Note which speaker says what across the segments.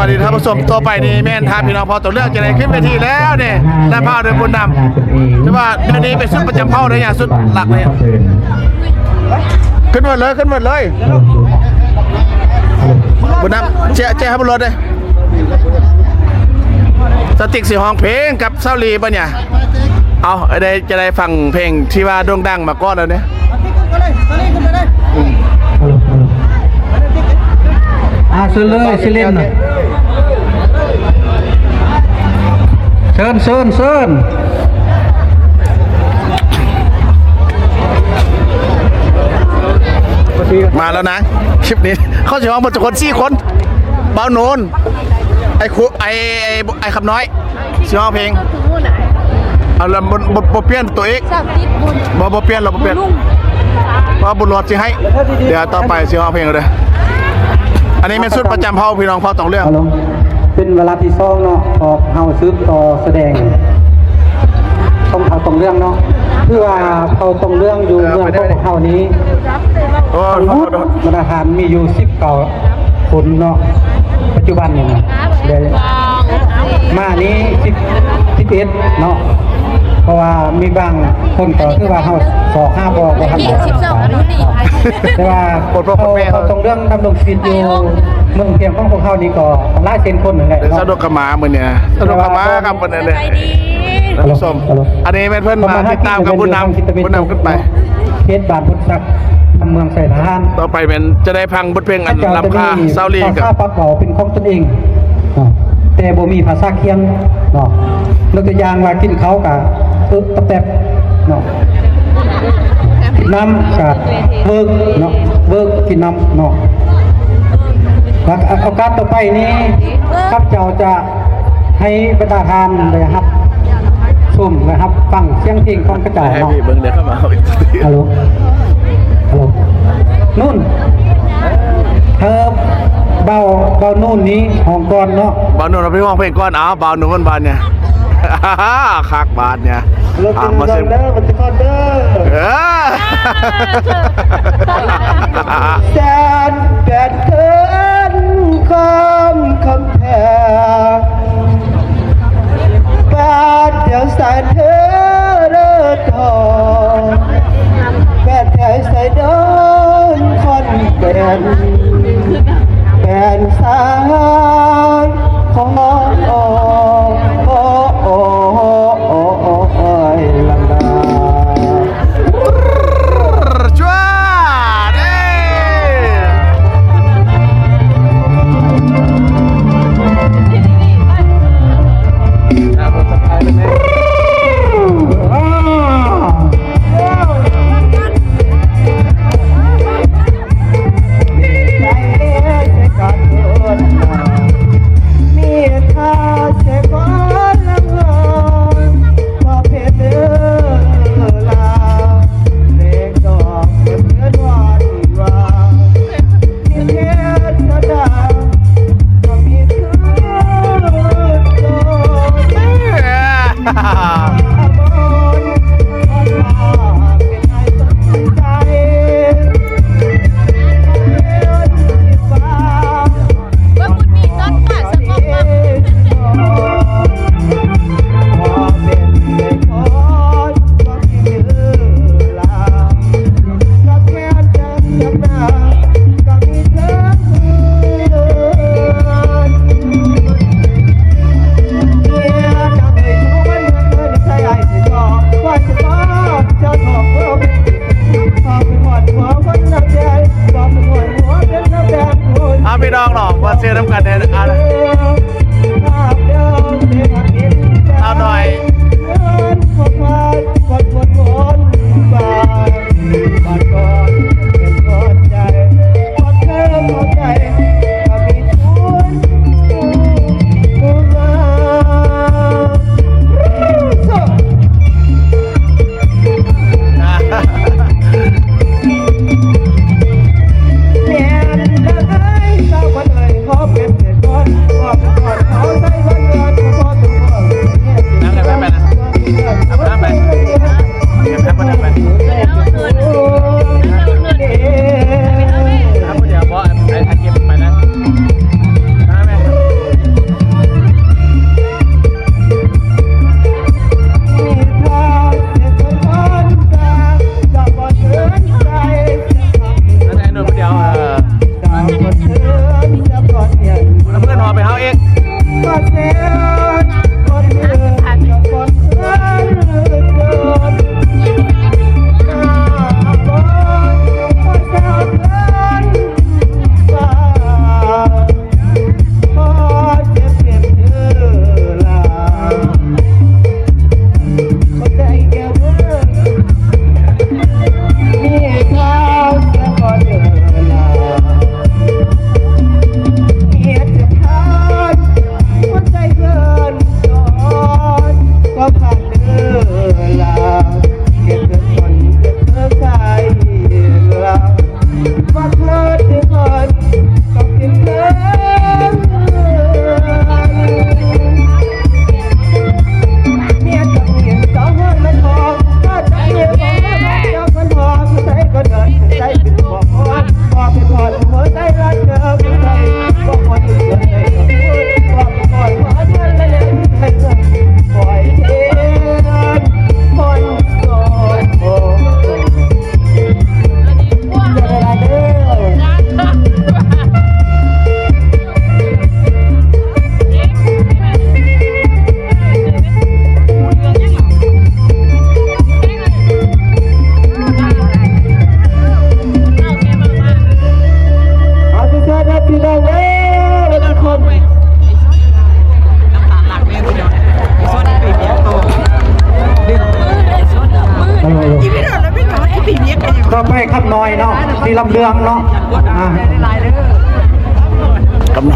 Speaker 1: วัสดีท่านผู้ชมตัวไปนี่แม่นทาพี่น้องพอตัวเลือกจะได้ขึ้นเวทีแล้วเนี่ยได้ผ้าโดยบุญนำแต่ว่าเดี๋ยวนี้เป็นสุดประจำเผ่าเลยเนี่ยสุดหลักเลยขึ้นหมดเลยขึ้นหมดเลยบุญนำเจ๊เจ๊ให้บุญรถเลยสติกสีห้องเพลงกับเซาลีปะเนี่ยเอาได้จะได้ฟังเพลงที่ว่าโด่งดังมาก่อนแล้วเนี่ย
Speaker 2: อ่าเชิญเลยเชิเล่นหน่อย ชิญเชิญเชิญ
Speaker 1: มาแล้วนะ คลิปนี้ เขาจะห้องมาจากคนสี่คน เบาโนนไอ้ครูไอ้ไอ้ไอ้คำน้อยสิห้องเพลง
Speaker 3: ถึงนู่นไหน
Speaker 1: เอาละบนบนบนเปลี่ยนตัวเอก
Speaker 3: สับติดบุญ
Speaker 1: บ่บ่เปลี่ยนเราบ่เปลี่ยน
Speaker 3: ลุง
Speaker 1: ว่าบุญรอดสิให้ เดี๋ยวต่อไปสิห้องเพลงเลยอันนี้เป็นสุดประจำเผ่าพี่น้องเผ่าตองเรื่อง
Speaker 2: เอาลงเป็นเวลาที่สองเนาะออกเฮาซึบต่อแสดงต้องเอาตรงเรื่องเนาะเพื่อว่าเขาตรงเรื่องอยู่เมืองของเขานี้
Speaker 1: โอ้
Speaker 2: ทั้ง
Speaker 1: โห
Speaker 2: หมดมาตรฐานมีอยู่สิบเก่าคนเนาะปัจจุบันนี่นะเดี๋ยวมานี้สิบสิบเอ็ดเนาะ เพราะว่ามีบางคนก็คือว่าเขาสอกห้าบอกว่าทำ
Speaker 3: ยี่สิบสองอนุดีไป
Speaker 2: แต่ว่าเขาเขาตรงเรื่องดำรงชีวิตอยู่เมืองเพียงของพวกเขานี่ก็หลายเส้นคนนั่นแหละ
Speaker 1: เป็น
Speaker 2: เนาะ
Speaker 1: สะดวกกระหมาเหมือนเนี่ยสะดวกกระหมาครับเหมือนเนี่ย
Speaker 3: ใจดี
Speaker 1: ท่านผู้ชมอันนี้เป็นเพื่อนมาติดตามกับบุญนำบุญนำขึ้นไป
Speaker 2: เขตบ้านพุทธศักดิ์เมืองใส่ทหาร
Speaker 1: ต่อไปเป็นจะได้พังบทเพลงอันลำค่าเซาลีกับ
Speaker 2: ภาษาปักเบาเป็นของตนเองเนาะแต่บ่มีภาษาเคียงเนาะยกตัวอย่างว่ากินเขาวกับเออตะแตบเนาะกินน้ำกับเวิร์กเนาะเวิร์กกินน้ำเนาะแล้วโอกาสต่อไปนี้ข้าพเจ้าจะให้บรรดาทานเลยครับชมนะครับฟังเสียงเพลงของกระเจ้า
Speaker 1: ให้
Speaker 2: เนาะ
Speaker 1: พี่เบิ้งเดี๋ยวเข้ามาเอาอีกที
Speaker 2: ฮัลโหลฮัลโหลนุ่นเธอเบาเบานุ่นนี้ห้องก่อนเนาะ
Speaker 1: บาวหนุ่มเราไปห้องเพลงก่อนอ้าวบาวหนุ่มมันบานเนี่ย คักบานเนี่ย
Speaker 2: เรา
Speaker 1: อะ
Speaker 2: เป็น
Speaker 1: มา
Speaker 2: เด้
Speaker 1: เซ็
Speaker 2: อนเด้อมันจะก่อนเด้อ
Speaker 1: เออ
Speaker 2: แสนแปดเกินคำคำแพงบาดเดียวสายเธอเลิศทองแปดแถวใส่เดินคอนเป็น องหรอกว่าเสื้
Speaker 3: อน้ำกันเนี่ยอะ
Speaker 1: ไร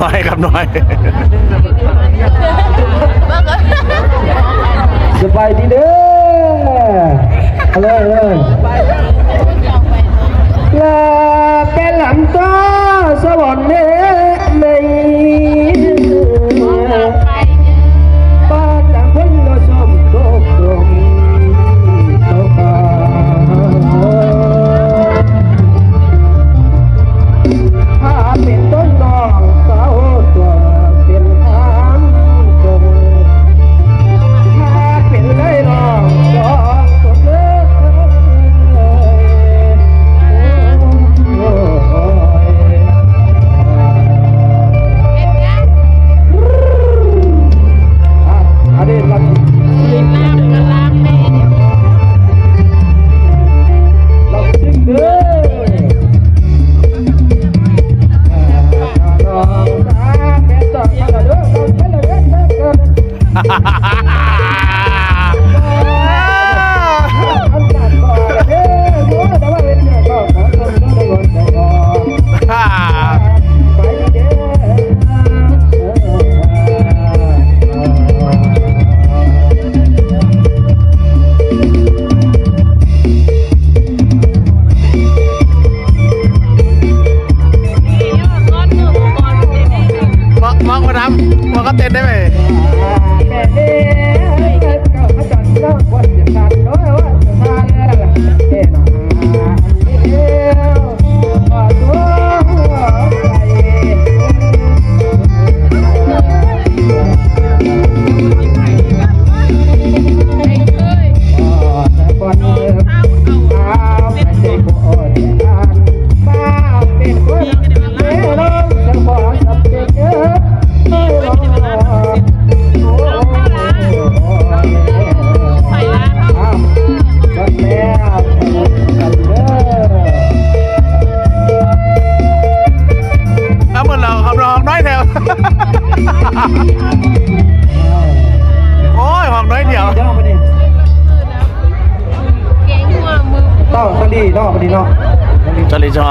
Speaker 1: น้อยครับน้อย
Speaker 3: สบายดีเด้อเอาเลยเลยลป็นหลังก็สวรรค์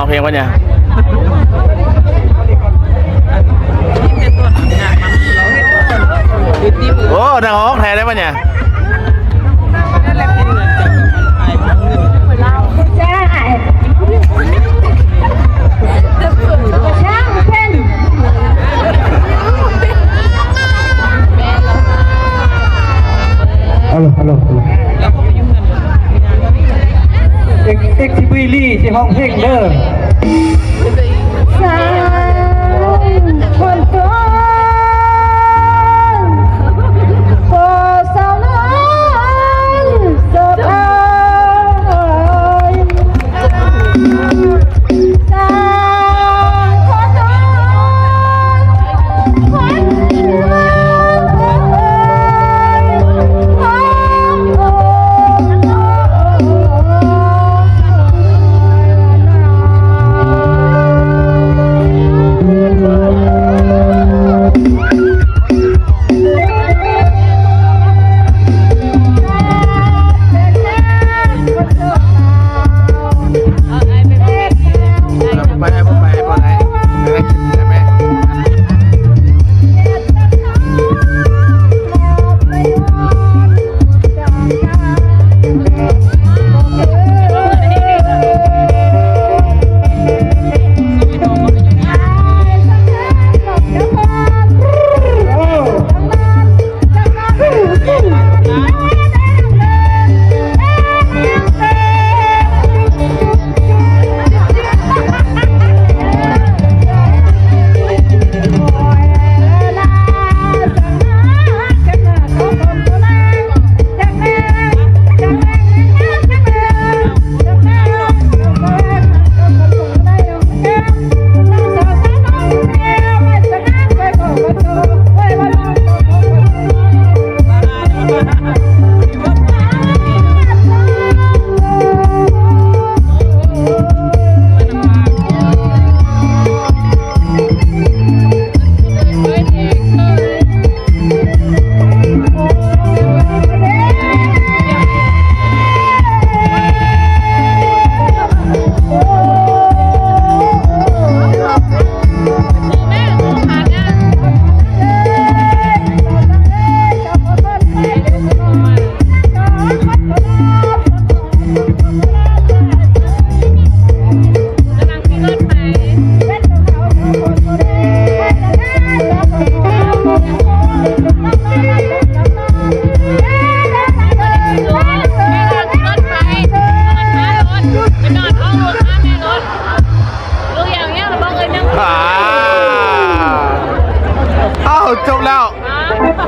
Speaker 3: เพลงวะเนี่
Speaker 1: ยโอ้นางฮ้องแทนได้ปะเนี่ย
Speaker 3: ฮัลโฮัลโหลเอ็กซ์ทีวีลี่ที่ห้องเพลงเด้อ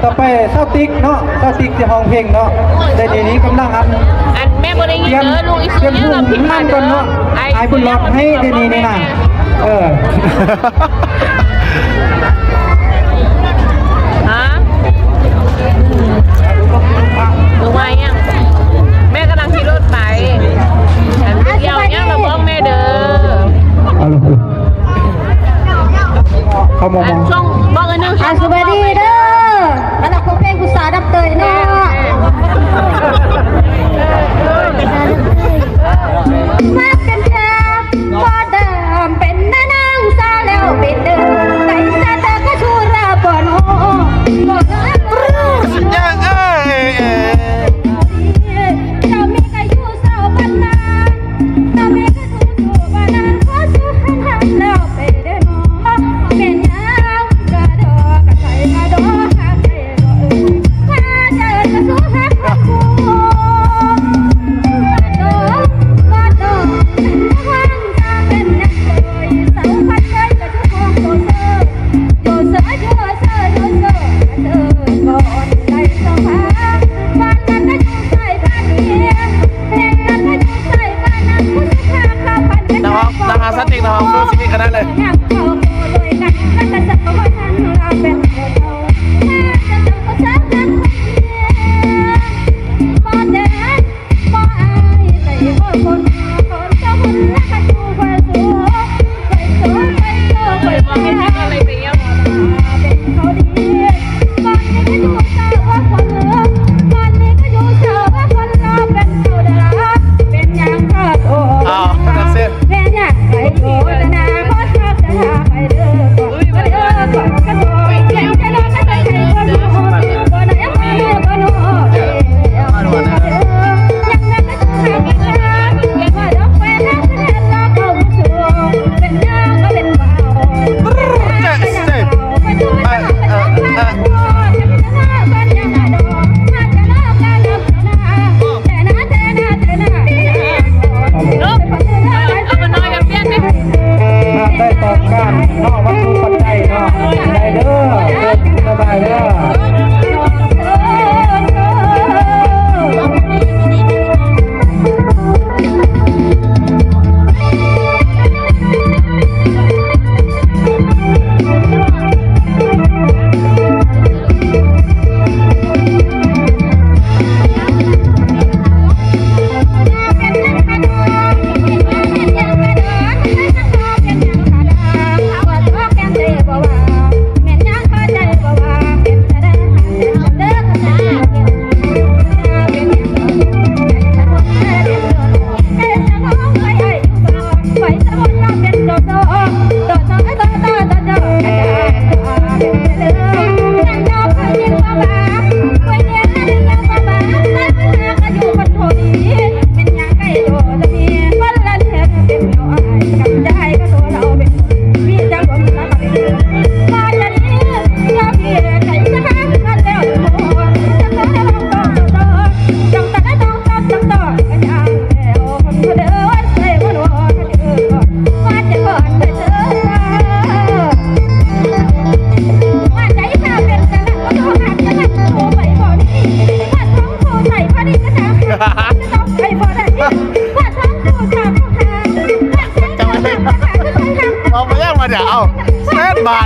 Speaker 4: ต่อไปเศร้าติ๊กเนาะเศร้าติ๊กจะฮองเพลงเนาะ
Speaker 5: ในเดนี้กำลังอัน
Speaker 6: อันแม่บ่ได้ยิน
Speaker 5: เด้
Speaker 6: อลูกอีสุ
Speaker 5: เตรียม
Speaker 6: เนี่ยเราผิดพลาดเด้
Speaker 5: อไอ้บุญล็อกให้เดี๋ยวนี้นี่นะเออ
Speaker 6: ฮะดูไว้ยังแม่กำลังขี่รถไปแต่เดี๋ยวยังเราบอกแม่เด้อ
Speaker 5: เอาลูกเขามอง
Speaker 6: ช่
Speaker 3: วงบอกกันนึงค่ะสวัสดีเด้อ อระดับขอเพลง
Speaker 1: ภา
Speaker 3: ษาดับเต
Speaker 5: ยเนาะมา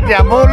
Speaker 1: de amor.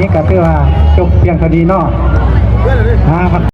Speaker 1: นี้
Speaker 3: ก็
Speaker 5: คือว่าจบเพียงเท่านี้เนาะ